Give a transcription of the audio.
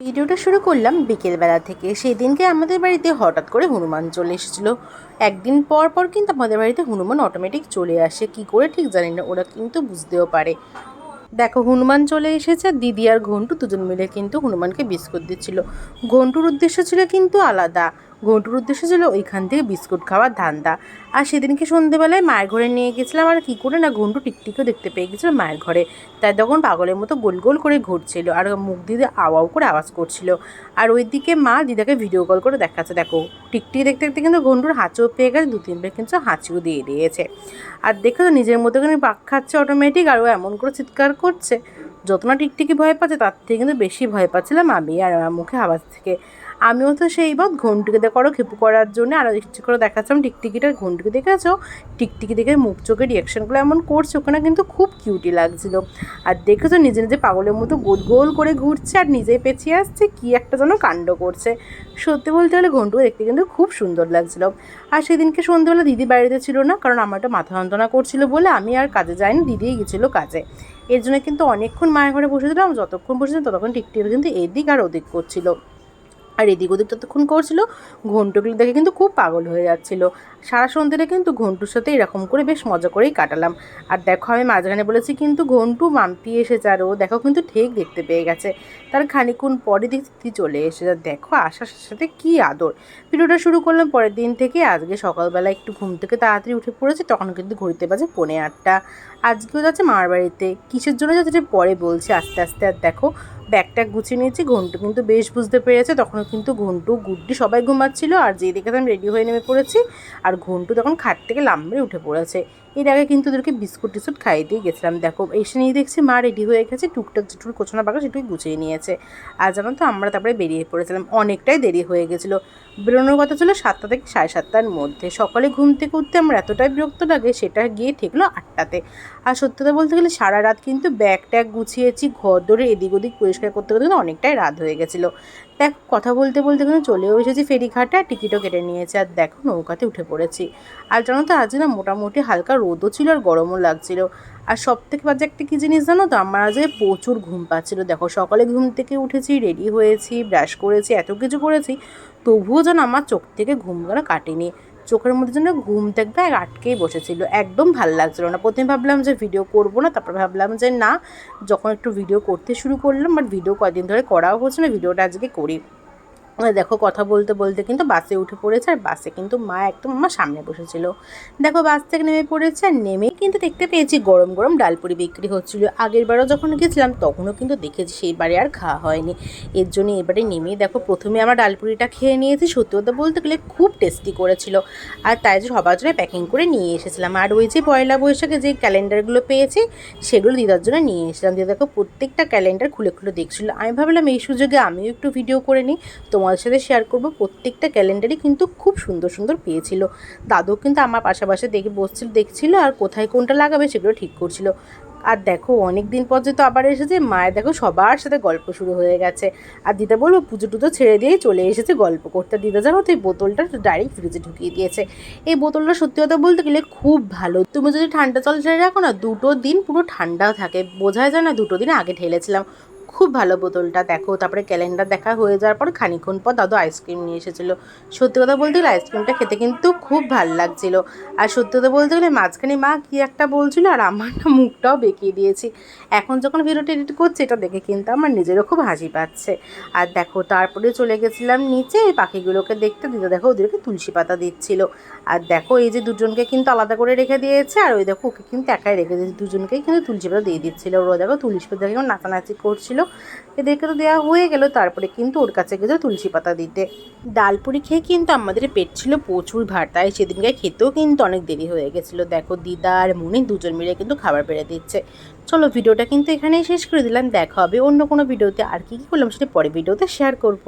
ভিডিওটা শুরু করলাম বিকেলবেলা থেকে। সেই দিনকে আমাদের বাড়িতে হঠাৎ করে হনুমান চলে এসেছিল। একদিন পর পর কিন্তু আমাদের বাড়িতে হনুমান অটোমেটিক চলে আসে। কি করে ঠিক জানি না, ওরা কিন্তু বুঝতেও পারে। দেখো, হনুমান চলে এসেছে, দিদি আর ঘন্টু দুজন মিলে কিন্তু হনুমানকে বিস্কুট দিচ্ছিল। ঘন্টুর উদ্দেশ্য ছিল কিন্তু আলাদা। ঘন্টুর উদ্দেশ্য ছিল ওইখান থেকে বিস্কুট খাওয়ার ধান্দা। আর সেদিনকে সন্ধেবেলায় মায়ের ঘরে নিয়ে গেছিলাম, আর কী করে না ঘন্টু টিকটিকেও দেখতে পেয়ে গেছিল মায়ের ঘরে। তাই তখন পাগলের মতো গোল গোল করে ঘুরছিল আর মুখ দিয়ে আওয়াও করে আওয়াজ করছিল। আর ওইদিকে মা দিদাকে ভিডিও কল করে দেখাচ্ছে, দেখো, টিকটিকি দেখতে দেখতে কিন্তু ঘন্টুর হাঁচিও পেয়ে গেছে দু তিনবার কিন্তু হাঁচিও দিয়ে দিয়েছে। আর দেখো তো নিজের মতো করে পাক খাচ্ছে অটোমেটিক আর ও এমন করে চিৎকার করছে। যত না টিকটিকি ভয় পাচ্ছে, তার থেকে কিন্তু বেশি ভয় পাচ্ছিলাম আমি আর আমার মুখে আওয়াজ থেকে। আমিও তো সেই বাদ ঘন্টিকে করো, খেপু করার জন্য আরও ইচ্ছে করে দেখাচ্ছিলাম। টিকটিকিটার ঘন্টিকে দেখেছ? টিকটিকি দেখে মুখ চোখে রিয়াকশানগুলো এমন করছে, ওখানে কিন্তু খুব কিউটি লাগছিল। আর দেখেছ নিজে নিজে পাগলের মতো গোল গোল করে ঘুরছে আর নিজেই পেছিয়ে আসছে, কি একটা যেন কাণ্ড করছে। সত্যি বলতে গেলে ঘন্টু দেখতে কিন্তু খুব সুন্দর লাগছিল। আর সেদিনকে সন্ধ্যেবেলা দিদি বাড়িতে ছিল না, কারণ আমার একটা মাথা যন্ত্রণা করছিল বলে আমি আর কাজে যাইনি, দিদিই গেছিল কাজে। এর জন্য কিন্তু অনেকক্ষণ মায়ের ঘরে বসেছিলাম যতক্ষণ বসেছিলাম ততক্ষণ টিকটিকি কিন্তু এদিক আর ওদিক করছিল। আর এদিক ওদিক ততক্ষণ করছিল। ঘন্টুগুলো দেখে কিন্তু খুব পাগল হয়ে যাচ্ছিল। সারা সন্ধ্যেটা কিন্তু ঘন্টুর সাথে এরকম করে বেশ মজা করেই কাটালাম। আর দেখো, আমি মাঝখানে বলেছি কিন্তু ঘন্টু মাম্পি এসেছে আর ও দেখো কিন্তু ঠিক দেখতে পেয়ে গেছে। তার খানিক্ষণ পরে দেখতে চলে এসেছে। দেখো আসার সাথে কি আদর। ভিডিওটা শুরু করলাম পরের দিন থেকে। আজকে সকালবেলা একটু ঘুম থেকে তাড়াতাড়ি উঠে পড়েছে, তখন কিন্তু ঘড়িতে বাজে পৌনে আটটা। আজকেও যাচ্ছে মামার বাড়িতে। কিসের জন্য যাচ্ছে পরে বলছে আস্তে আস্তে। আর দেখো ব্যাগটা গুছিয়ে নিয়েছি ঘন্টু কিন্তু বেশ বুঝতে পেরেছে। তখন কিন্তু ঘন্টু গুড্ডি সবাই ঘুমাচ্ছিল আর যেই দেখে আমি রেডি হয়ে নেমে পড়েছি আর ঘন্টু তখন খাট থেকে লাম্বড়ে উঠে পড়েছে। এর আগে কিন্তু ওদেরকে বিস্কুট টিস্কুট খাইয়ে দিয়ে গেছিলাম। দেখো, এসে নিয়ে দেখছি মা রেডি হয়ে গেছে, টুকটাক যেটুকু কোচনা বাঁকা সেটুকু গুছিয়ে নিয়েছে। আর জানো তো, আমরা তারপরে বেরিয়ে পড়েছিলাম। অনেকটাই দেরি হয়ে গেছিল। বেরোনোর কথা ছিল সাতটা থেকে সাড়ে সাতটার মধ্যে। সকালে ঘুম থেকে উঠতে আমার এতটাই বিরক্ত লাগে, সেটা গিয়ে ঠেকলো আটটাতে। আর সত্যতা বলতে গেলে সারা রাত কিন্তু ব্যাগ ট্যাগ গুছিয়েছি, ঘর ধরে এদিক ওদিক পরিষ্কার করতে করতে কিন্তু অনেকটাই রাত হয়ে গেছিল। দেখ, কথা বলতে বলতে কিন্তু চলেও এসেছি ফেরিঘাটে টিকিটও কেটে নিয়েছে, আর দেখো নৌকাতে উঠে পড়েছি। আর জানো তো, আজ না মোটামুটি হালকা রোদও ছিল আর গরমও লাগছিল। আর সব থেকে বাজে একটা কী জিনিস জানো তো, আমার আজ প্রচুর ঘুম পাচ্ছিলো। দেখো, সকালে ঘুম থেকে উঠেছি রেডি হয়েছি ব্রাশ করেছি, এত কিছু করেছি, তবুও যেন আমার চোখ থেকে ঘুমগুলো কাটেনি। চোখের মধ্যে যেন ঘুম থাকবে আর আটকেই বসেছিল। একদম ভালো লাগছিল না। প্রথমে ভাবলাম যে ভিডিও করব না, তারপর ভাবলাম যে না, যখন একটু ভিডিও করতে শুরু করলাম বাট ভিডিও কদিন ধরে করাও হচ্ছে না ভিডিওটা আজকে করি। দেখো, কথা বলতে বলতে কিন্তু বাসে উঠে পড়েছে, আর বাসে কিন্তু মা একদম আমার সামনে বসেছিল। দেখো বাস থেকে নেমে পড়েছে আর নেমেই কিন্তু দেখতে পেয়েছি গরম গরম ডালপুরি বিক্রি হচ্ছিল। আগের বারও যখন গেছিলাম, তখনও কিন্তু দেখেছি সেইবারে আর খাওয়া হয়নি। এর জন্য এবারে নেমেই দেখো, প্রথমে আমার ডাল ডালপুরিটা খেয়ে নিয়েছি। সত্যি কথা বলতে গেলে খুব টেস্টি করেছিল। আর তাই সবার জন্য প্যাকিং করে নিয়ে এসেছিলাম। আর ওই যে পয়লা বৈশাখে যে ক্যালেন্ডারগুলো পেয়েছি, সেগুলো দিদার জন্য নিয়ে এসেছিলাম। দিদা দেখো, প্রত্যেকটা ক্যালেন্ডার খুলে খুলে দেখছিলো। আমি ভাবলাম, এই সুযোগে আমিও একটু ভিডিও করে নিই। তোমাদের সাথে শেয়ার করব। প্রত্যেকটা ক্যালেন্ডারই কিন্তু খুব সুন্দর সুন্দর পেয়েছিল। দাদু কিন্তু আমার পাশাপাশি দেখে বসছিল, দেখছিল আর কোথায় কোনটা লাগাবে সেগুলো ঠিক করছিল। আর দেখো অনেক দিন পর যে তো আবার এসেছে, মায়ের দেখো সবার সাথে গল্প শুরু হয়ে গেছে। আর দিদা বলব পুজো টুজো ছেড়ে দিয়ে চলে এসেছে গল্প করতে। দিদা জানো তো, এই বোতলটা ডাইরেক্ট ফ্রিজে ঢুকিয়ে দিয়েছে। এই বোতলটা সত্যি কথা বলতে গেলে খুব ভালো। তুমি যদি ঠান্ডা জল ছেড়ে রাখো না, দুটো দিন পুরো ঠান্ডা থাকে। বোঝায় যায় না দুটো দিন আগে ঢেলেছিলাম। খুব ভালো বোতলটা, দেখো। তারপরে ক্যালেন্ডার দেখা হয়ে যাওয়ার পর খানিক্ষণ পর দাদু আইসক্রিম নিয়ে এসেছিল। সত্যি কথা বলতে গেলে আইসক্রিমটা খেতে কিন্তু খুব ভালো লাগছিল। আর সত্যি কথা বলতে গেলে মাঝখানে মা কি একটা বলছিল আর আমার না মুখটাও বেঁকিয়ে দিয়েছি। এখন যখন ভিডিওটা এডিট করছে, এটা দেখে কিন্তু আমার নিজেরও খুব হাসি পাচ্ছে। আর দেখো তারপরে চলে গেছিলাম নিচে, পাখিগুলোকে দেখতে। দিতে দেখো, ওদেরকে তুলসী পাতা দিচ্ছিল। আর দেখো, এই যে দুজনকে কিন্তু আলাদা করে রেখে দিয়েছে, আর ওই দেখো, ওকে কিন্তু একাই রেখে দিয়েছে। দুজনকেই কিন্তু তুলসী পাতা দিয়ে দিচ্ছিল। ওরা দেখো, তুলসী পাতা দেখে নাচানাচি করছিল। এদেরকে তো দেওয়া হয়ে গেল, তারপরে কিন্তু ওর কাছে গেছে তুলসী পাতা দিতে। ডালপুরি খেয়ে কিন্তু আমাদের পেট ছিল প্রচুর ভার, তাই সেদিনকে খেতেও কিন্তু অনেক দেরি হয়ে গেছিল। দেখো দিদা আর মনি দুজন মিলে কিন্তু খাবার বেড়ে দিচ্ছে। চলো ভিডিওটা কিন্তু এখানেই শেষ করে দিলাম, দেখা হবে অন্য কোনো ভিডিওতে। আর কী কী করলাম সেটা পরে ভিডিওতে শেয়ার করব।